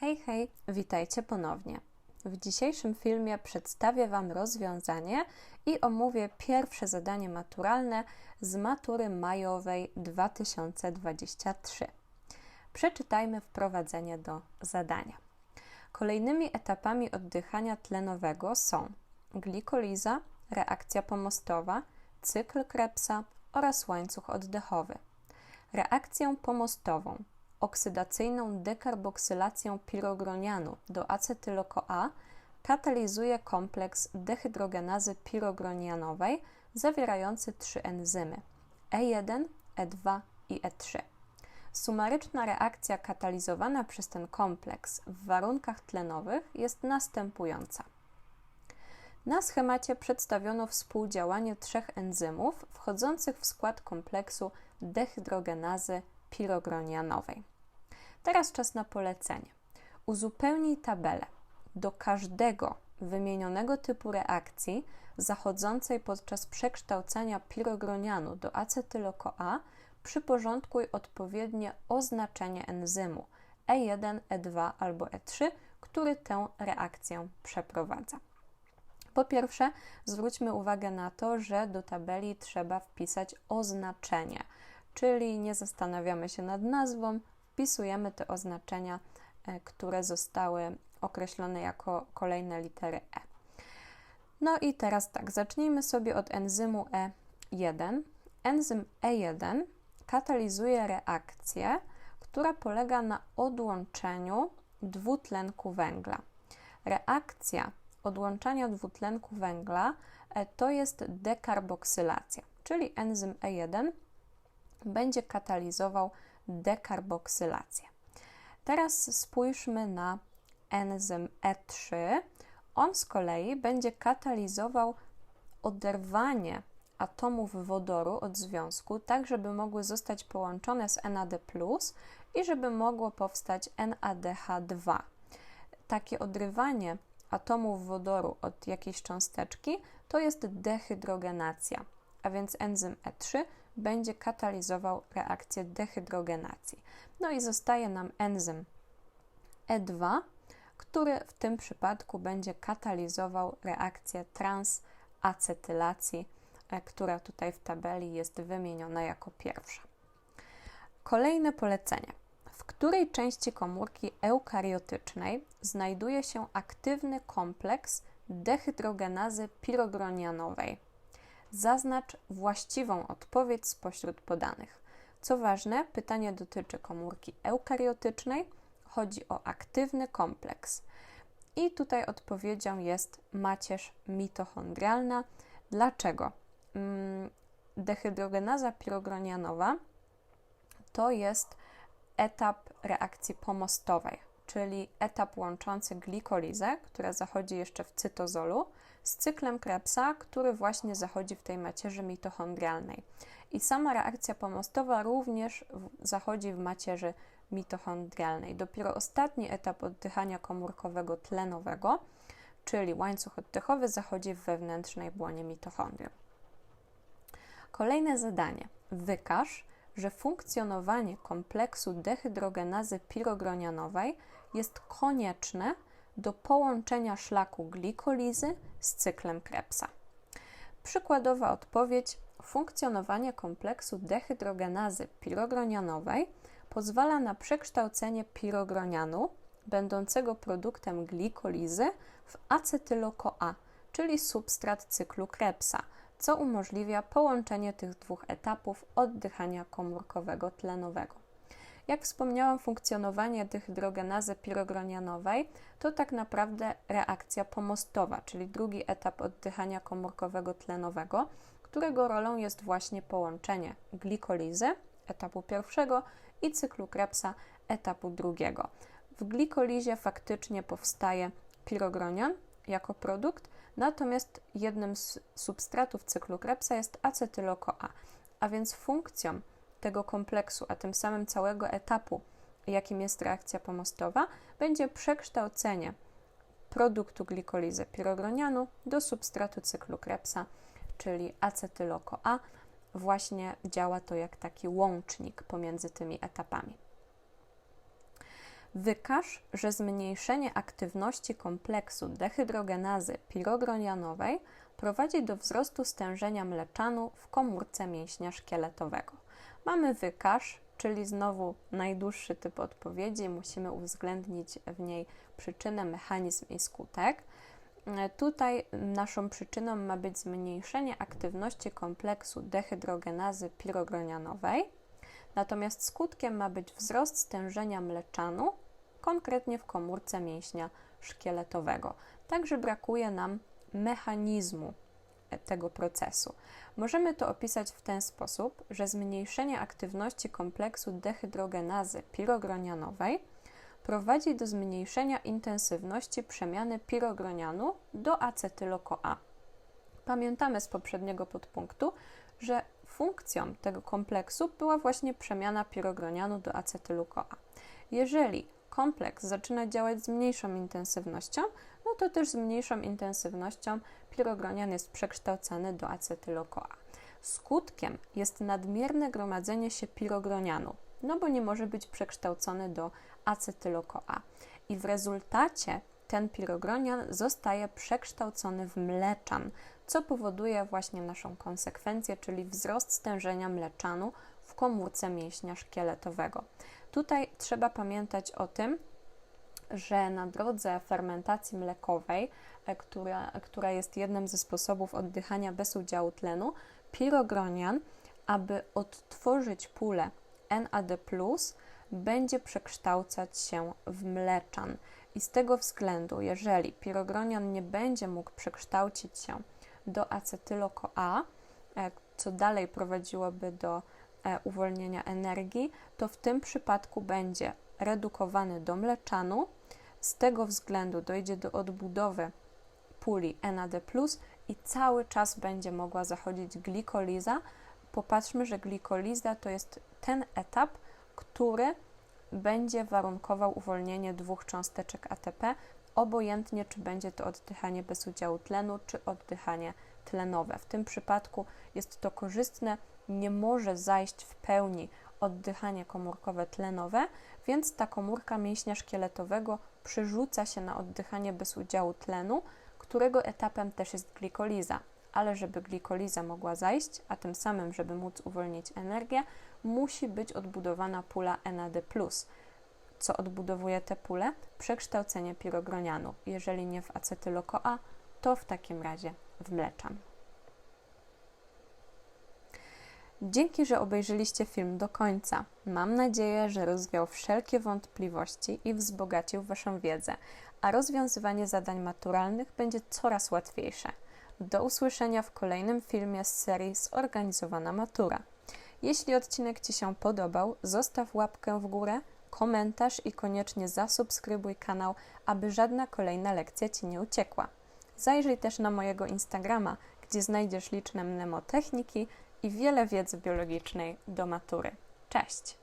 Hej, hej, witajcie ponownie. W dzisiejszym filmie przedstawię Wam rozwiązanie i omówię pierwsze zadanie maturalne z matury majowej 2023. Przeczytajmy wprowadzenie do zadania. Kolejnymi etapami oddychania tlenowego są glikoliza, reakcja pomostowa, cykl Krebsa oraz łańcuch oddechowy. Reakcję pomostową oksydacyjną dekarboksylacją pirogronianu do acetylo-CoA katalizuje kompleks dehydrogenazy pirogronianowej zawierający trzy enzymy E1, E2 i E3. Sumaryczna reakcja katalizowana przez ten kompleks w warunkach tlenowych jest następująca. Na schemacie przedstawiono współdziałanie trzech enzymów wchodzących w skład kompleksu dehydrogenazy pirogronianowej. Teraz czas na polecenie. Uzupełnij tabelę do każdego wymienionego typu reakcji zachodzącej podczas przekształcania pirogronianu do acetylo-CoA przyporządkuj odpowiednie oznaczenie enzymu E1, E2 albo E3, który tę reakcję przeprowadza. Po pierwsze, zwróćmy uwagę na to, że do tabeli trzeba wpisać oznaczenie czyli nie zastanawiamy się nad nazwą, wpisujemy te oznaczenia, e, które zostały określone jako kolejne litery E. No i teraz tak, zacznijmy sobie od enzymu E1. Enzym E1 katalizuje reakcję, która polega na odłączeniu dwutlenku węgla. Reakcja odłączania dwutlenku węgla e, to jest dekarboksylacja, czyli enzym E1 będzie katalizował dekarboksylację. Teraz spójrzmy na enzym E3. On z kolei będzie katalizował oderwanie atomów wodoru od związku, tak żeby mogły zostać połączone z NAD+, i żeby mogło powstać NADH2. Takie odrywanie atomów wodoru od jakiejś cząsteczki to jest dehydrogenacja, a więc enzym E3 będzie katalizował reakcję dehydrogenacji. No i zostaje nam enzym E2, który w tym przypadku będzie katalizował reakcję transacetylacji, e, która tutaj w tabeli jest wymieniona jako pierwsza. Kolejne polecenie. W której części komórki eukariotycznej znajduje się aktywny kompleks dehydrogenazy pirogronianowej? Zaznacz właściwą odpowiedź spośród podanych. Co ważne, pytanie dotyczy komórki eukariotycznej, chodzi o aktywny kompleks. I tutaj odpowiedzią jest macierz mitochondrialna. Dlaczego? Mm, dehydrogenaza pirogronianowa to jest etap reakcji pomostowej, czyli etap łączący glikolizę, która zachodzi jeszcze w cytozolu, z cyklem Krebsa, który właśnie zachodzi w tej macierzy mitochondrialnej. I sama reakcja pomostowa również zachodzi w macierzy mitochondrialnej. Dopiero ostatni etap oddychania komórkowego tlenowego, czyli łańcuch oddechowy, zachodzi w wewnętrznej błonie mitochondrium. Kolejne zadanie. Wykaż, że funkcjonowanie kompleksu dehydrogenazy pirogronianowej jest konieczne do połączenia szlaku glikolizy z cyklem Krebsa. Przykładowa odpowiedź: funkcjonowanie kompleksu dehydrogenazy pirogronianowej pozwala na przekształcenie pirogronianu, będącego produktem glikolizy, w acetylo-CoA, czyli substrat cyklu Krebsa, co umożliwia połączenie tych dwóch etapów oddychania komórkowego tlenowego. Jak wspomniałam, funkcjonowanie dehydrogenazy pirogronianowej to tak naprawdę reakcja pomostowa, czyli drugi etap oddychania komórkowego tlenowego, którego rolą jest właśnie połączenie glikolizy etapu pierwszego i cyklu Krebsa etapu drugiego. W glikolizie faktycznie powstaje pirogronian jako produkt, natomiast jednym z substratów cyklu Krebsa jest acetylo-CoA, a więc funkcją tego kompleksu, a tym samym całego etapu, jakim jest reakcja pomostowa, będzie przekształcenie produktu glikolizy pirogronianu do substratu cyklu Krebsa, czyli acetylo-CoA. Właśnie działa to jak taki łącznik pomiędzy tymi etapami. Wykaż, że zmniejszenie aktywności kompleksu dehydrogenazy pirogronianowej prowadzi do wzrostu stężenia mleczanu w komórce mięśnia szkieletowego. Mamy wykaż, czyli znowu najdłuższy typ odpowiedzi, musimy uwzględnić w niej przyczynę, mechanizm i skutek. Tutaj naszą przyczyną ma być zmniejszenie aktywności kompleksu dehydrogenazy pirogronianowej, natomiast skutkiem ma być wzrost stężenia mleczanu, konkretnie w komórce mięśnia szkieletowego. Także brakuje nam mechanizmu tego procesu. Możemy to opisać w ten sposób, że zmniejszenie aktywności kompleksu dehydrogenazy pirogronianowej prowadzi do zmniejszenia intensywności przemiany pirogronianu do acetylo-CoA. Pamiętamy z poprzedniego podpunktu, że funkcją tego kompleksu była właśnie przemiana pirogronianu do acetylu-CoA. Jeżeli kompleks zaczyna działać z mniejszą intensywnością, no to też z mniejszą intensywnością pirogronian jest przekształcany do acetylo-CoA. Skutkiem jest nadmierne gromadzenie się pirogronianu, no bo nie może być przekształcony do acetylo-CoA. I w rezultacie ten pirogronian zostaje przekształcony w mleczan, co powoduje właśnie naszą konsekwencję, czyli wzrost stężenia mleczanu w komórce mięśnia szkieletowego. Tutaj trzeba pamiętać o tym, że na drodze fermentacji mlekowej, e, która, która jest jednym ze sposobów oddychania bez udziału tlenu, pirogronian, aby odtworzyć pulę NAD, będzie przekształcać się w mleczan. I z tego względu, jeżeli pirogronian nie będzie mógł przekształcić się do acetylo-CoA, e, co dalej prowadziłoby do e, uwolnienia energii, to w tym przypadku będzie redukowany do mleczanu. Z tego względu dojdzie do odbudowy puli NAD+, i cały czas będzie mogła zachodzić glikoliza. Popatrzmy, że glikoliza to jest ten etap, który będzie warunkował uwolnienie dwóch cząsteczek ATP, obojętnie czy będzie to oddychanie bez udziału tlenu, czy oddychanie tlenowe. W tym przypadku jest to korzystne, nie może zajść w pełni oddychanie komórkowe tlenowe, więc ta komórka mięśnia szkieletowego przerzuca się na oddychanie bez udziału tlenu, którego etapem też jest glikoliza. Ale żeby glikoliza mogła zajść, a tym samym, żeby móc uwolnić energię, musi być odbudowana pula NAD+. Co odbudowuje tę pulę? Przekształcenie pirogronianu. Jeżeli nie w acetylo-CoA, to w takim razie w mleczan. Dzięki, że obejrzeliście film do końca. Mam nadzieję, że rozwiał wszelkie wątpliwości i wzbogacił Waszą wiedzę, a rozwiązywanie zadań maturalnych będzie coraz łatwiejsze. Do usłyszenia w kolejnym filmie z serii Zorganizowana Matura. Jeśli odcinek Ci się podobał, zostaw łapkę w górę, komentarz i koniecznie zasubskrybuj kanał, aby żadna kolejna lekcja Ci nie uciekła. Zajrzyj też na mojego Instagrama, gdzie znajdziesz liczne mnemotechniki i wiele wiedzy biologicznej do matury. Cześć!